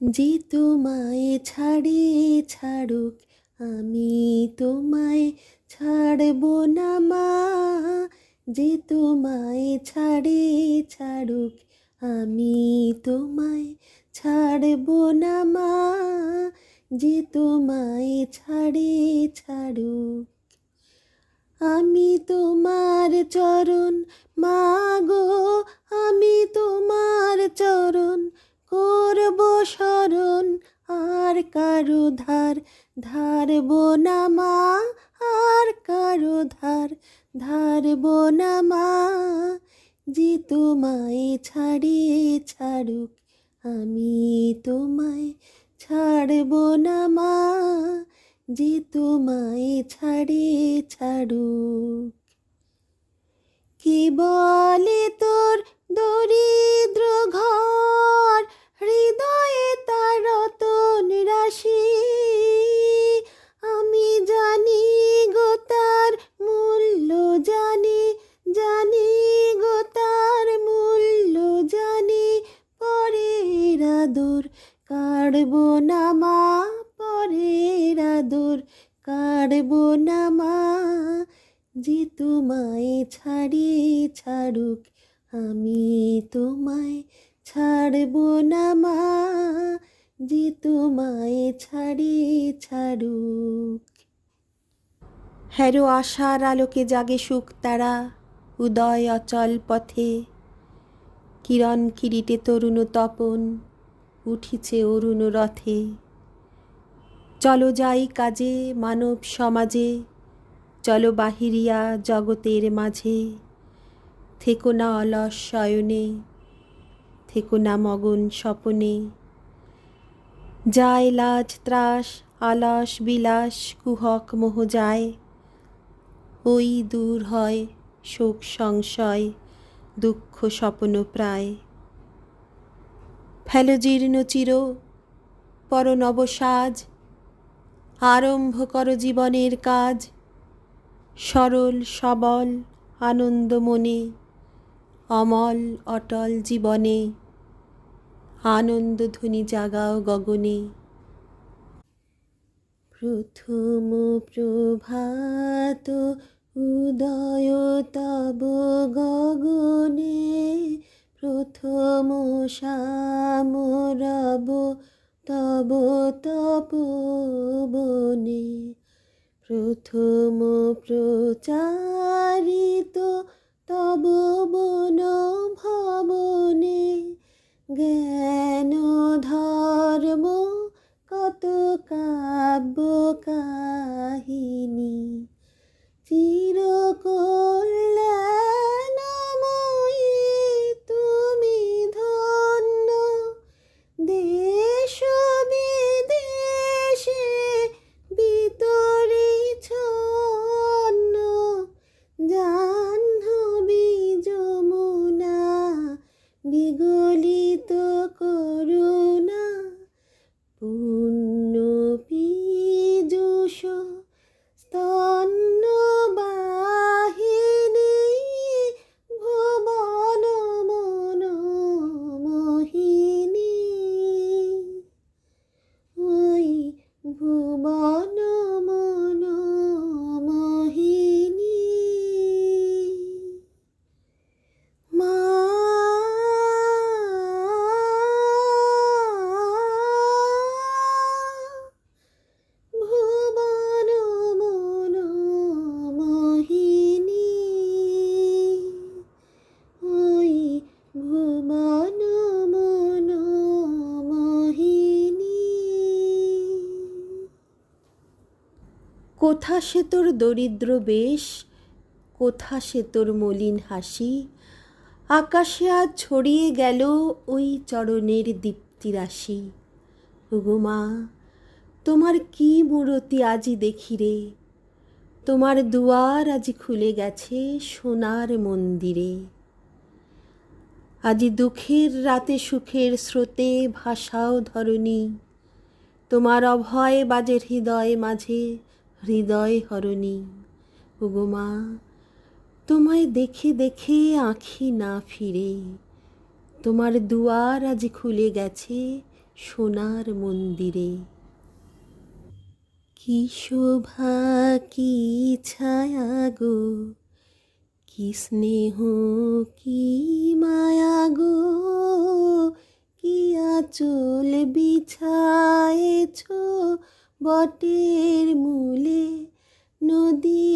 যে তোমায় ছাড়ে ছাড়ুক, আমি তোমায় ছাড়ব না মা। যে তোমায় ছাড়ে ছাড়ুক, আমি তোমায় ছাড়ব না মা। যে তোমায় ছাড়ে ছাড়ুক, আমি তোমার চরণ মাগো আমি তোমার চরণ করব শরণ, আর কারও ধার ধারব না মা, আর কারও ধার ধারব না মা। যে তোমায় ছাড়ে ছাড়ুক, আমি তোমায় ছাড়ব না মা। যে তোমায় ছাড়ে ছাড়ুক। কে বলে তোর দরিদ্র ঘর? হৃদয়ে তার রতন রাশি। আমি জানি গো তার মূল্য জানি জানি গো তার মূল্য জানি। পরের আদর কাড়ব না তোমায় ছাড়ে ছাড়ুক, আমি তোমায় ছাড়ব না মা, যে তোমায় ছাড়ে ছাড়ুক। হ্যারো আশার আলোকে জাগে সুখ তারা, উদয় অচল পথে। কিরণ কিরিটে তরুণ তপন, উঠিছে অরুণ রথে। চলো যাই কাজে, মানব সমাজে চলো বাহিরিয়া জগতের মাঝে। থেকো না অলস শয়নে, থেকো না মগন স্বপনে। যায় লাজ, ত্রাস আলাস বিলাস, কুহক মোহ যায়। ওই দূর হয় শোক, সংশয়, দুঃখ, স্বপ্ন, প্রায়। ফেল জীর্ণ চির পর নবসাজ আরম্ভ কর জীবনের কাজ। সরল, সবল আনন্দ মনে অমল, অটল জীবনে আনন্দ ধ্বনি জাগাও গগনে। প্রথম প্রভাত উদয় তব গগনে, প্রথম শ্যামরব তব তপবনে। প্রথম প্রচারিত তব বন ভবনে জ্ঞান কোথা সে তোর দরিদ্র বেশ? কোথা সে তোর মলিন হাসি? আকাশে আজ ছড়িয়ে গেল ওই চরণের দীপ্তিরাশি মা, তোমার কি মূরতি আজি দেখি রে? তোমার দুয়ার আজি খুলে গেছে সোনার মন্দিরে। আজি দুঃখের রাতে সুখের স্রোতে ভাষাও ধরণী। তোমার অভয় বাজে হৃদয় মাঝে হৃদয় হরণী ওগো মা তোমায় দেখে দেখে আঁখি না ফিরে। তোমার দুয়ার আজ খুলে গেছে সোনার মন্দিরে। কি শোভা, কি ছায়া গো, কি স্নেহ, কি মায়া গো, কি আচল বিছায়েছ বটের মূলে নদীর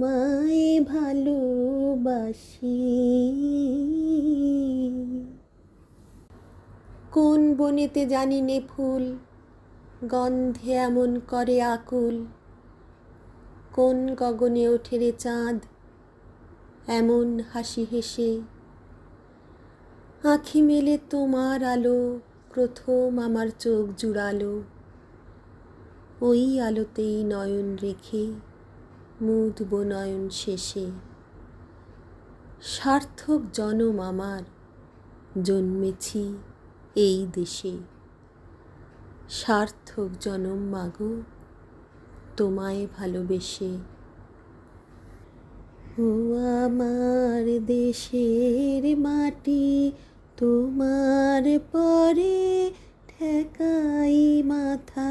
তোমায় ভালোবাসি। কোন বনেতে জানি নে ফুল, গন্ধে এমন করে আকুল। কোন গগনে ওঠে রে চাঁদ, এমন হাসি হেসে। আঁখি মেলে তোমার আলো, প্রথম আমার চোখ জুড়ালো। ওই আলোতেই নয়ন রেখে মুদব নয়ন শেষে। সার্থক জনম আমার, জন্মেছি এই দেশে। সার্থক জনম মাগো, তোমায় ভালোবেসে। ও আমার দেশের মাটি, তোমার পরে ঠেকাই মাথা।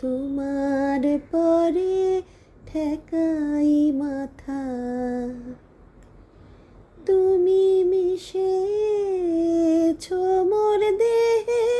তোমার পরে ঠেকাই মাথা। তুমি মিশেছ মোর দেহের